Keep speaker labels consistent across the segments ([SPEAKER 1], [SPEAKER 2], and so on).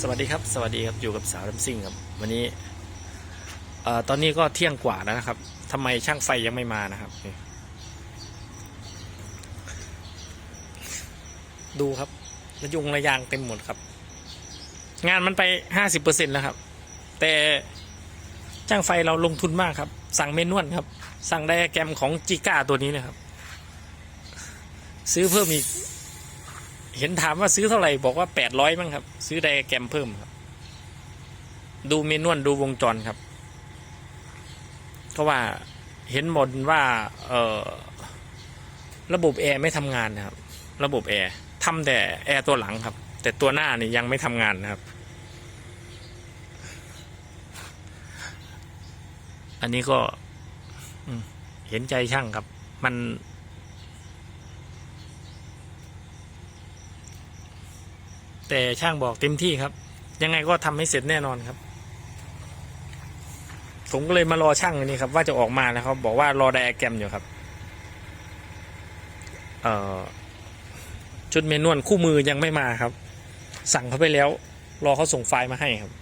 [SPEAKER 1] สวัสดีครับ สวัสดีครับ อยู่กับสาวดัมซิ่งครับ วันนี้เอ่อตอนนี้ก็เที่ยงกว่าแล้วนะครับทำไมช่างไฟยังไม่มานะครับ ดูครับระยุงระยางเต็มหมดครับ งานมันไปห้าสิบเปอร์เซ็นแล้วครับ แต่ช่างไฟเราลงทุนมากครับ สั่งเมนวลครับ สั่งไดอะแกรมของจิก้าตัวนี้นะครับ ซื้อเพิ่มอีก เห็นถามว่าซื้อเท่าไหร่บอกว่าแปดร้อยมั้งครับ ซื้อไดแกรมเพิ่มครับ ดูเมนวลดูวงจรครับ เพราะว่าเห็นหมดว่าเออระบบแอร์ไม่ทำงานนะครับ ระบบแอร์ทำแต่แอร์ตัวหลังครับ แต่ตัวหน้านี่ยังไม่ทำงานนะครับ อันนี้ก็เห็นใจช่างครับ มัน แต่ช่างบอกเต็มที่ครับ ยังไงก็ทำให้เสร็จแน่นอนครับ ผมก็เลยมารอช่างนนี้ครับ ว่าจะออกมาแล้วครับ บอกว่ารอไดอะแกรมอยู่ครับ เอ่อชุดเมนวลคู่มือยังไม่มาครับ สั่งเขาไปแล้ว รอเขาส่งไฟล์มาให้ครับ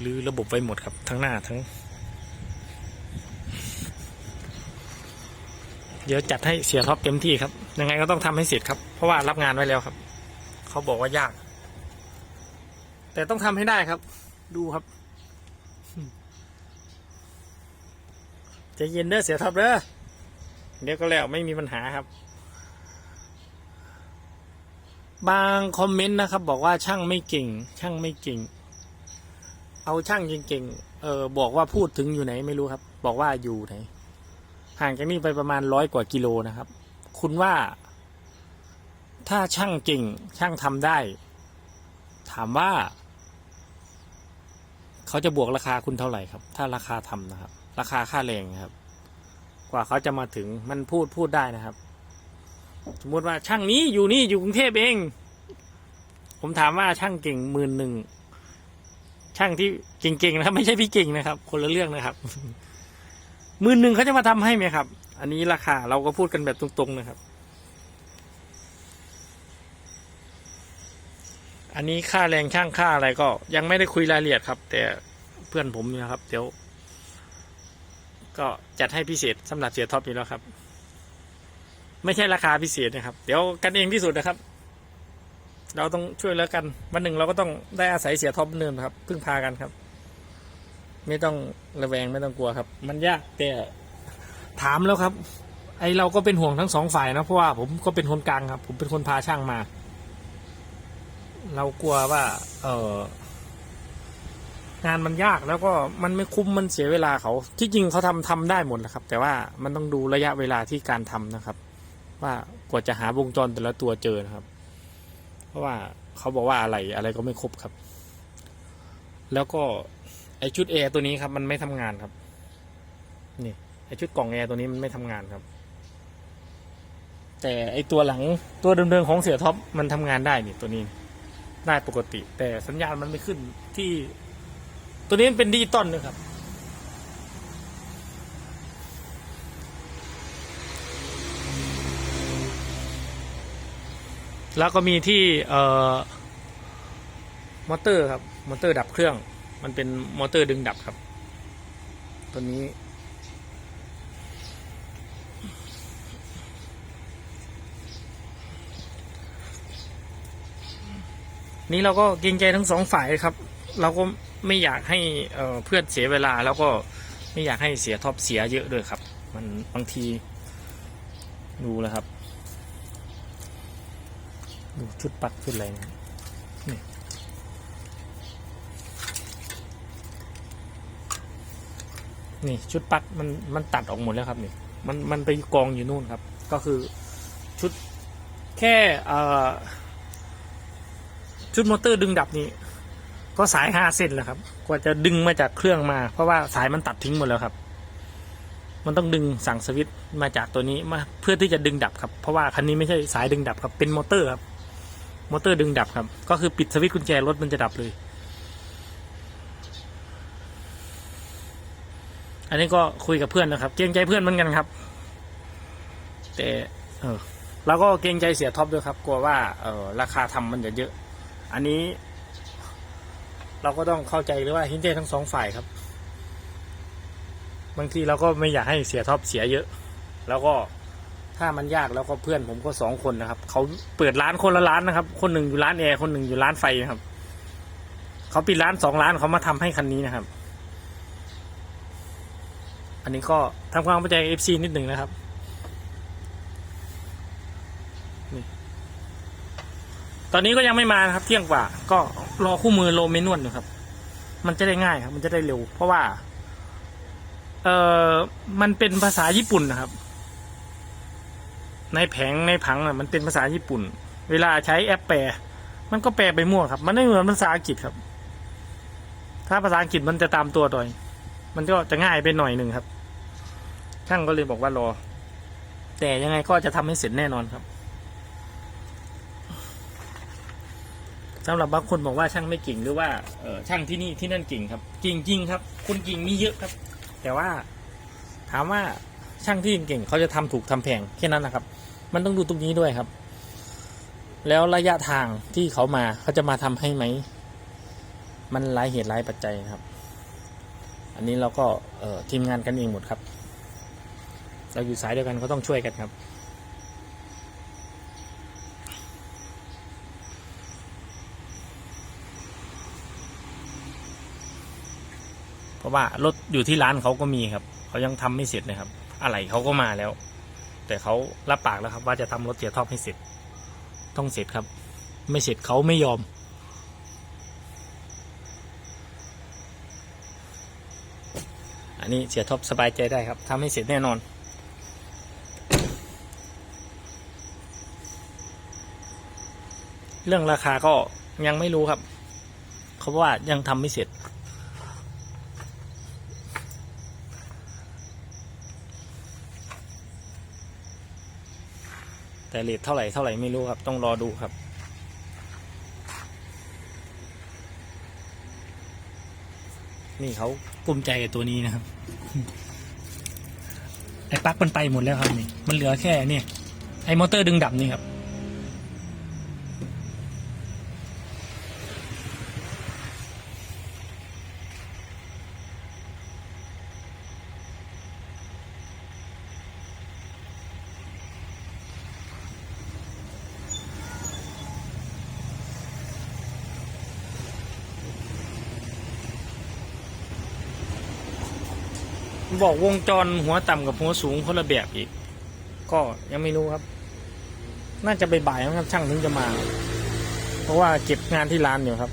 [SPEAKER 1] หรือระบบไว้หมดครับ ทั้งหน้าทั้ง เดี๋ยวจัดให้เสียท็อปเต็มที่ครับ ยังไงก็ต้องทำให้เสร็จครับ เพราะว่ารับงานไว้แล้วครับ เขาบอกว่ายาก แต่ต้องทำให้ได้ครับ ดูครับจะเย็นเด้อเสียท็อปเด้อเดี๋ยวก็แล้วไม่มีปัญหาครับ บางคอมเมนต์นะครับ บอกว่าช่างไม่เก่ง ช่างไม่เก่ง เอาช่างเก่งๆเออบอกว่าพูดถึงอยู่ไหนไม่รู้ครับ บอกว่าอยู่ไหน ห่างจากนี่ไปประมาณร้อยกว่ากิโลนะครับ คุณว่า ถ้าช่างเก่งช่างทำได้ ถามว่า เขาจะบวกราคาคุณเท่าไหร่ครับ ถ้าราคาทำนะครับ ราคาค่าแรงครับ กว่าเขาจะมาถึงมันพูดพูดได้นะครับ สมมติว่าช่างนี้อยู่นี่อยู่กรุงเทพเอง ผมถามว่าช่างเก่งหมื่นหนึ่งช่างที่เก่งๆนะครับ ไม่ใช่พี่เก่งนะครับ คนละเรื่องนะครับ มื่นหนึ่งเขาจะมาทำให้ไหมครับ อันนี้ราคาเราก็พูดกันแบบตรงๆนะครับ อันนี้ค่าแรงช่างค่าอะไรก็ ยังไม่ได้คุยรายละเอียดครับ แต่เพื่อนผมนี่ยครับ เดี๋ยว ก็จัดให้พิเศษสำหรับเสียท็อปอยู่แล้วครับ ไม่ใช่ราคาพิเศษนะครับ เดี๋ยวกันเองที่สุดนะครับเราต้องช่วยแล้วกัน วันหนึ่งเราก็ต้องได้อาศัยเสียท็อปเนินครับพึ่งพากันครับ ไม่ต้องระแวงไม่ต้องกลัวครับ มันยากแต่ถามแล้วครับ ไอเราก็เป็นห่วงทั้งสองฝ่ายนะเพราะว่าผมก็เป็นคนกลางครับ ผมเป็นคนพาช่างมา เรากลัวว่า เอองานมันยากแล้วก็มันไม่คุ้มมันเสียเวลาเขาที่จริงเขาทำทำได้หมดนะครับ แต่ว่ามันต้องดูระยะเวลาที่การทำนะครับ ว่ากว่าจะหาวงจรแต่ละตัวเจอนะครับ เพราะว่าเขาบอกว่าอะไรอะไรก็ไม่ครบครับ แล้วก็ ไอชุดแอร์ตัวนี้ครับ มันไม่ทำงานครับ นี่ไอชุดกล่องแอร์ตัวนี้มันไม่ทำงานครับ แต่ไอตัวหลังตัวเดิมๆของเสียท็อปมันทำงานได้นี่ตัวนี้ ได้ปกติ แต่สัญญาณมันไม่ขึ้นที่ ตัวนี้มันเป็นดิจิตอลนะครับแล้วก็มีที่เอ่อมอเตอร์ครับ มอเตอร์ดับเครื่อง มันเป็นมอเตอร์ดึงดับครับ ตัวนี้ นี่เราก็เกรงใจทั้งสองฝ่ายครับ เราก็ไม่อยากให้เอ่อเพื่อนเสียเวลา แล้วก็ไม่อยากให้เสียท็อปเสียเยอะด้วยครับ มันบางทีดูแล้วครับ ดูชุดปักชุดอะไรนะนี่ นี่ชุดปักมันมันตัดออกหมดแล้วครับนี่มันมันไปกองอยู่นู่นครับ ก็คือชุดแค่ชุดมอเตอร์ดึงดับนี่ก็สายห้าเส้นแหละครับ กว่าจะดึงมาจากเครื่องมา เพราะว่าสายมันตัดทิ้งหมดแล้วครับ มันต้องดึงสั่งสวิตช์มาจากตัวนี้มาเพื่อที่จะดึงดับครับ เพราะว่าคันนี้ไม่ใช่สายดึงดับครับเป็นมอเตอร์ครับมอเตอร์ดึงดับครับ ก็คือปิดสวิตช์กุญแจรถมันจะดับเลย อันนี้ก็คุยกับเพื่อนนะครับ เกรงใจเพื่อนเหมือนกันครับ แต่เออแล้วก็เกรงใจเสียท็อปด้วยครับ กลัวว่าเออราคาทำมันจะเยอะ อันนี้ เราก็ต้องเข้าใจหรือว่าเห็นใจทั้งสองฝ่ายครับ บางทีเราก็ไม่อยากให้เสียท็อปเสียเยอะ แล้วก็ถ้ามันยากแล้วก็เพื่อนผมก็สองคนนะครับ เขาเปิดร้านคนละร้านนะครับ คนหนึ่งอยู่ร้านแอร์คนหนึ่งอยู่ร้านไฟนะครับ เขาปิดร้านสองร้านเขามาทำให้คันนี้นะครับ อันนี้ก็ทำความเข้าใจเอฟซีนิดหนึ่งนะครับตอนนี้ก็ยังไม่มานะครับ เที่ยงกว่า ก็รอคู่มือโลเมนวลอยู่ครับ มันจะได้ง่ายครับ มันจะได้เร็ว เพราะว่า เออมันเป็นภาษาญี่ปุ่นนะครับ ในแผงในผังน่ะมันเป็นภาษาญี่ปุ่น เวลาใช้แอปแปล มันก็แปลไปมั่วครับ มันไม่เหมือนภาษาอังกฤษครับ ถ้าภาษาอังกฤษมันจะตามตัวหน่อย มันก็จะง่ายไปหน่อยหนึ่งครับ ช่างก็เลยบอกว่ารอ แต่ยังไงก็จะทำให้เสร็จแน่นอนครับสำหรับบางคนบอกว่าช่างไม่เก่งหรือว่าเออช่างที่นี่ที่นั่นเก่งครับเก่งจริงครับ คนเก่งมีเยอะครับ แต่ว่าถามว่าช่างที่เก่งเขาจะทำถูกทำแพงแค่นั้นนะครับ มันต้องดูตรงนี้ด้วยครับ แล้วระยะทางที่เขามาเขาจะมาทำให้ไหม มันหลายเหตุหลายปัจจัยครับ อันนี้เราก็เออทีมงานกันเองหมดครับ เราอยู่สายเดียวกันก็ต้องช่วยกันครับ เพราะว่ารถอยู่ที่ร้านเขาก็มีครับ เขายังทำไม่เสร็จเลยครับ อะไรเขาก็มาแล้ว แต่เขารับปากแล้วครับ ว่าจะทำรถเสียท็อปให้เสร็จ ต้องเสร็จครับ ไม่เสร็จเขาไม่ยอมอันนี้เสียท็อปสบายใจได้ครับทำให้เสร็จแน่นอน เรื่องราคาก็ยังไม่รู้ครับ เขาว่ายังทำไม่เสร็จ แต่เลทเท่าไหร่เท่าไหร่ไม่รู้ครับ ต้องรอดูครับนี่เขากลุ้มใจกับตัวนี้นะครับ ไอ้ปลั๊กมันไปหมดแล้วครับนี่ มันเหลือแค่นี่ไอ้มอเตอร์ดึงดับนี่ครับ บอกวงจรหัวต่ำกับหัวสูงคนละแบบอีก ก็ยังไม่รู้ครับ น่าจะบ่ายๆครับช่างถึงจะมา เพราะว่าเก็บงานที่ร้านอยู่ครับ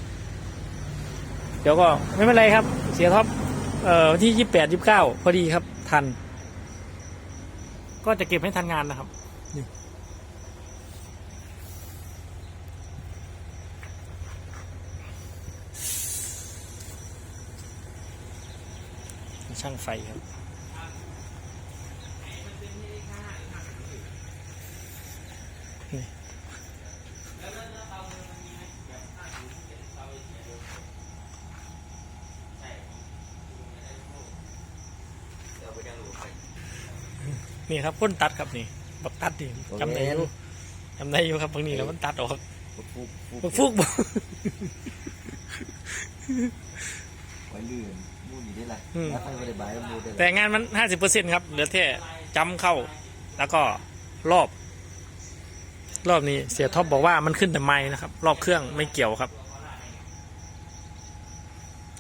[SPEAKER 1] เดี๋ยวก็ไม่เป็นไรครับ เสียท็อปเอ่อวันที่ยี่แปดยี่เก้าพอดีครับ ทัน ก็จะเก็บให้ทันงานนะครับ ช่างไฟครับนี่ครับพ่นตัดครับนี่บักตัดนี่จำได้อยู่จำได้อยู่ครับบางนี้แล้วมันตัดออก
[SPEAKER 2] ฟุกฟุก
[SPEAKER 1] บักฟุกบ่
[SPEAKER 2] ไว้ลื่นมูนี่ได้ไร
[SPEAKER 1] อืม
[SPEAKER 2] แล้วใครไปได้บายมูได้ไร
[SPEAKER 1] แต่งานมันห้าสิบเปอร์เซ็นครับ เหลือแค่จำเข้า แล้วก็รอบ รอบนี้เสียท็อปบอกว่ามันขึ้นแต่ไม้นะครับ รอบเครื่องไม่เกี่ยวครับ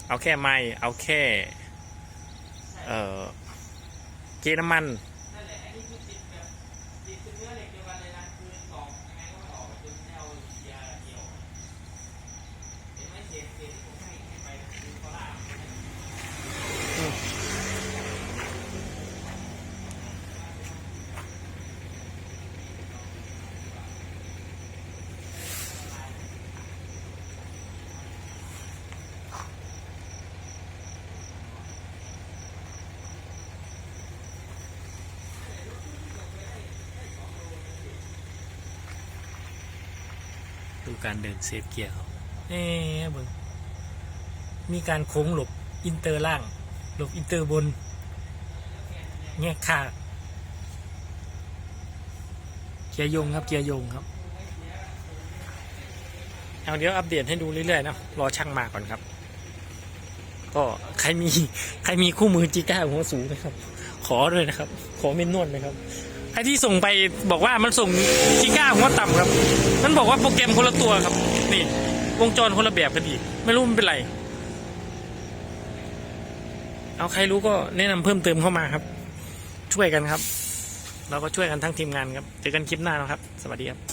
[SPEAKER 1] เอาแค่ไม้เอาแค่ เอ่อเกน้ำมัน ดูการเดินเซฟเกียร์เขาเอ๊ะเบิ่งมีการโค้งหลบอินเตอร์ล่าง หลบอินเตอร์บนแงกขาเกียร์ยงครับเกียร์ยงครับเอาเดี๋ยวอัปเดตให้ดูเรื่อยๆนะรอช่างมาก่อนครับ ก็ใครมีใครมีคู่มือจีก้าหัวสูงนะครับ ขอด้วยนะครับ ขอเมนนวดนะครับ ไอที่ส่งไปบอกว่ามันส่งจิก้าหัวต่ำครับ มันบอกว่าโปรแกรมคนละตัวครับ นี่ วงจรคนละแบบกันอีก ไม่รู้มันเป็นไร เอาใครรู้ก็แนะนำเพิ่มเติมเข้ามาครับ ช่วยกันครับ เราก็ช่วยกันทั้งทีมงานครับ เจอกันคลิปหน้านะครับ สวัสดีครับ